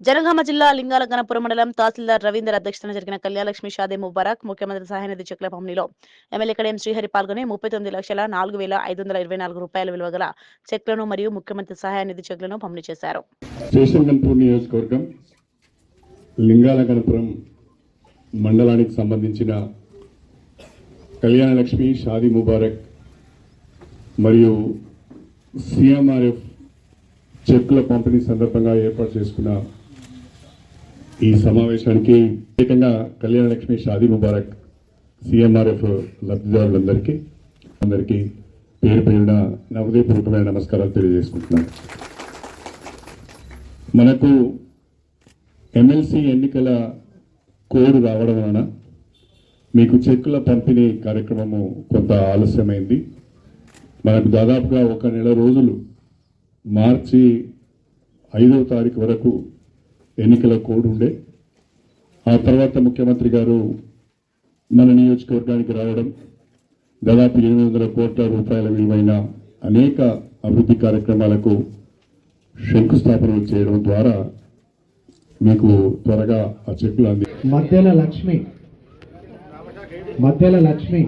జనగామ జిల్లా లింగాల గణపురం మండలం తహసీల్దార్ రవీందర్ అధ్యక్షతన జరిగిన కళ్యాణలక్ష్మి షాదే ముబారక్ ముఖ్యమంత్రి సహాయనిధి చెక్ల పంపిణీలో ఎమ్మెల్యే కడియం శ్రీహరి పాల్గొని ముప్పై తొమ్మిది లక్షల నాలుగు వేల ఐదు వందల ఇరవై నాలుగు రూపాయల విలువ గల చెక్లను మరియు ముఖ్యమంత్రి సహాయనిధి చెక్లను పంపిణీ చేశారు. నియోజకవర్గం లింగాల గణపురం మండలానికి సంబంధించిన కళ్యాణలక్ష్మి షాదీ ముబారక్ మరియు సిఎంఆర్ఎఫ్ చెక్కుల పంపిణీ సందర్భంగా ఏర్పాటు చేసుకున్న ఈ సమావేశానికి ప్రత్యేకంగా కళ్యాణ లక్ష్మి షాదీ ముబారక్ సిఎంఆర్ఎఫ్ లబ్ధిదారులందరికీ అందరికీ పేరు పేరున నా హృదయపూర్వకమైన నమస్కారాలు తెలియజేసుకుంటున్నాను. మనకు ఎమ్మెల్సీ ఎన్నికల కోడ్ రావడం వలన మీకు చెక్కుల పంపిణీ కార్యక్రమము కొంత ఆలస్యమైంది. మనకు దాదాపుగా ఒక నెల రోజులు మార్చి ఐదవ తారీఖు వరకు ఎన్నికల కోడ్ ఉండే. ఆ తర్వాత ముఖ్యమంత్రి గారు మన నియోజకవర్గానికి రావడం దాదాపు ఎనిమిది వందల కోట్ల రూపాయల విలువైన అనేక అభివృద్ధి కార్యక్రమాలకు శంకుస్థాపనలు చేయడం ద్వారా మీకు త్వరగా ఆ చెక్కులు అంది. మధ్యల లక్ష్మి మధ్యల లక్ష్మి.